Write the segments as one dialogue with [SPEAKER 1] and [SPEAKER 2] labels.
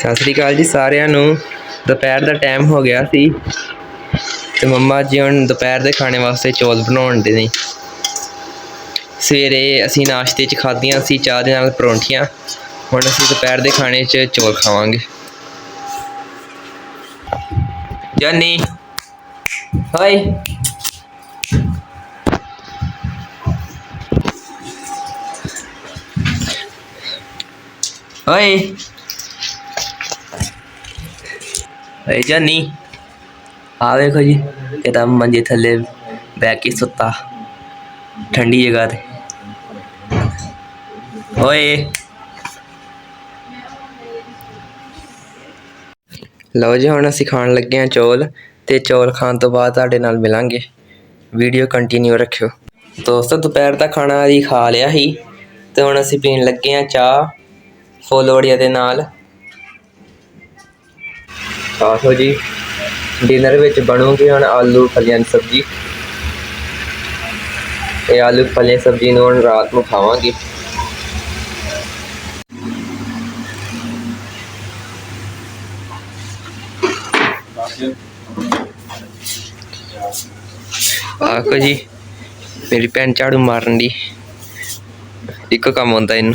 [SPEAKER 1] ਸਤਿ ਸ੍ਰੀ ਅਕਾਲ ਜੀ ਸਾਰਿਆਂ ਨੂੰ। ਦੁਪਹਿਰ ਦਾ ਟਾਈਮ ਹੋ ਗਿਆ ਸੀ ਤੇ ਮੰਮਾ ਜੀ ਹੁਣ ਦੁਪਹਿਰ ਦੇ ਖਾਣੇ ਵਾਸਤੇ ਚੌਲ ਬਣਾਉਣ ਦੇ ਨੇ। ਸਵੇਰੇ ਅਸੀਂ ਨਾਸ਼ਤੇ 'ਚ ਖਾਧੀਆਂ ਸੀ, ਚਾਹ ਦੇ ਨਾਲ ਪਰੌਂਠੀਆਂ। ਹੁਣ ਅਸੀਂ ਦੁਪਹਿਰ ਦੇ ਖਾਣੇ 'ਚ ਚੌਲ ਖਾਵਾਂਗੇ। ਜਾਨੀ। ਹਾਏ। ਹਾਏ। ਏ ਜਾਨੀ। ਆ ਵੇਖੋ ਜੀ, ਇਹ ਤਾਂ ਮੰਜੇ ਥੱਲੇ ਬੈ ਕੇ ਸੁੱਤਾ। ਠੰਡੀ ਜਗ੍ਹਾ ਤੇ। ਓਏ। ਲਓ ਜੀ, ਹੁਣ ਅਸੀਂ ਖਾਣ ਲੱਗੇ ਹਾਂ ਚੌਲ ਤੇ ਚੌਲ ਖਾਣ ਤੋਂ ਬਾਅਦ ਤੁਹਾਡੇ ਨਾਲ ਮਿਲਾਂਗੇ। ਵੀਡੀਓ ਕੰਟੀਨਿਊ ਰੱਖਿਓ। ਦੋਸਤੋ, ਦੁਪਹਿਰ ਦਾ ਖਾਣਾ ਅਸੀਂ ਖਾ ਲਿਆ ਸੀ ਤੇ ਹੁਣ ਅਸੀਂ ਪੀਣ ਲੱਗੇ ਹਾਂ ਚਾਹ ਫੁੱਲ ਦੇ ਨਾਲ। ਆਹੋ ਜੀ। ਡਿਨਰ ਵਿੱਚ ਬਣੂਗੀ ਹੁਣ ਆਲੂ ਫਲੀਆਂ ਦੀ ਸਬਜ਼ੀ। ਇਹ ਆਲੂ ਫਲੀਆਂ ਸਬਜ਼ੀ ਨੂੰ ਹੁਣ ਰਾਤ ਨੂੰ ਖਾਵਾਂਗੇ। ਆਖੋ ਜੀ, ਮੇਰੀ ਭੈਣ ਝਾੜੂ ਮਾਰਨ ਦੀ। ਇੱਕੋ ਕੰਮ ਹੁੰਦਾ ਇਹਨੂੰ।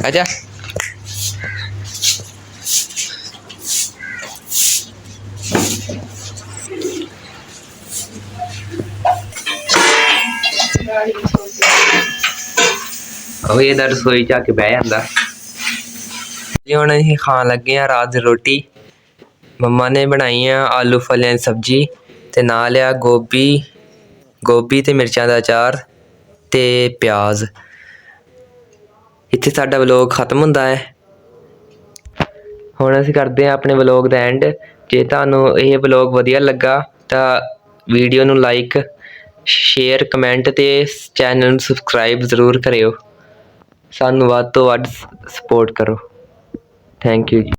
[SPEAKER 1] ਆਹ। ਓਏ ਆਜਾ ਉਹ ਇਹਦਾ ਰਸੋਈ ਚ ਆ ਕੇ ਬਹਿ ਜਾਂਦਾ ਜੀ ਹੁਣ ਅਸੀਂ ਖਾਣ ਲੱਗੇ ਆ ਰਾਤ ਦੀ ਰੋਟੀ ਮੰਮਾ ਨੇ ਬਣਾਈ ਆ ਆਲੂ ਫਲੀਆਂ ਦੀ ਸਬਜ਼ੀ ਤੇ ਨਾਲ ਆ ਗੋਭੀ ਗੋਭੀ ਤੇ ਮਿਰਚਾਂ ਦਾ ਅਚਾਰ ਤੇ ਪਿਆਜ਼ ਇੱਥੇ ਸਾਡਾ ਵਲੌਗ ਖਤਮ ਹੁੰਦਾ ਹੈ। ਹੁਣ ਅਸੀਂ ਕਰਦੇ ਹਾਂ ਆਪਣੇ ਵਲੌਗ ਦਾ ਐਂਡ ਜੇ ਤੁਹਾਨੂੰ ਇਹ ਵਲੌਗ ਵਧੀਆ ਲੱਗਾ ਤਾਂ ਵੀਡੀਓ ਨੂੰ ਲਾਈਕ ਸ਼ੇਅਰ ਕਮੈਂਟ ਤੇ ਚੈਨਲ ਨੂੰ ਸਬਸਕ੍ਰਾਈਬ ਜ਼ਰੂਰ ਕਰਿਓ। ਸਾਨੂੰ ਵੱਧ ਤੋਂ ਵੱਧ ਸਪੋਰਟ ਕਰੋ। ਥੈਂਕ ਯੂ ਜੀ।